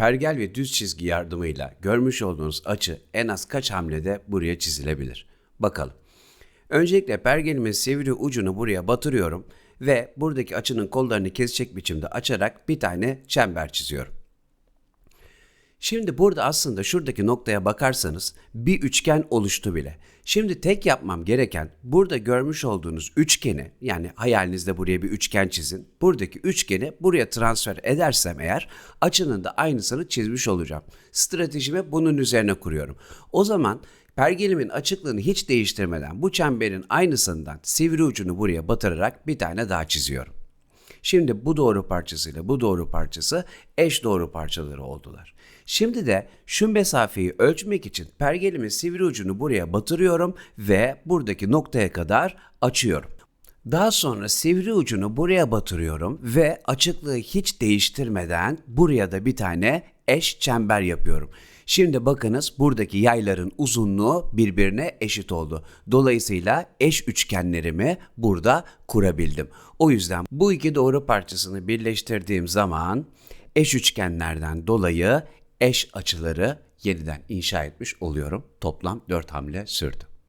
pergel ve düz çizgi yardımıyla görmüş olduğunuz açı en az kaç hamlede buraya çizilebilir? Bakalım. Öncelikle pergelimin sivri ucunu buraya batırıyorum ve buradaki açının kollarını kesecek biçimde açarak bir tane çember çiziyorum. Şimdi burada aslında şuradaki noktaya bakarsanız bir üçgen oluştu bile. Şimdi tek yapmam gereken burada görmüş olduğunuz üçgeni yani hayalinizde buraya bir üçgen çizin. Buradaki üçgeni buraya transfer edersem eğer açının da aynısını çizmiş olacağım. Stratejimi bunun üzerine kuruyorum. O zaman pergelimin açıklığını hiç değiştirmeden bu çemberin aynısından sivri ucunu buraya batırarak bir tane daha çiziyorum. Şimdi bu doğru parçasıyla bu doğru parçası eş doğru parçaları oldular. Şimdi de şu mesafeyi ölçmek için pergelimin sivri ucunu buraya batırıyorum ve buradaki noktaya kadar açıyorum. Daha sonra sivri ucunu buraya batırıyorum ve açıklığı hiç değiştirmeden buraya da bir tane eş çember yapıyorum. Şimdi bakınız buradaki yayların uzunluğu birbirine eşit oldu. Dolayısıyla eş üçgenlerimi burada kurabildim. O yüzden bu iki doğru parçasını birleştirdiğim zaman eş üçgenlerden dolayı eş açıları yeniden inşa etmiş oluyorum. Toplam 4 hamle sürdü.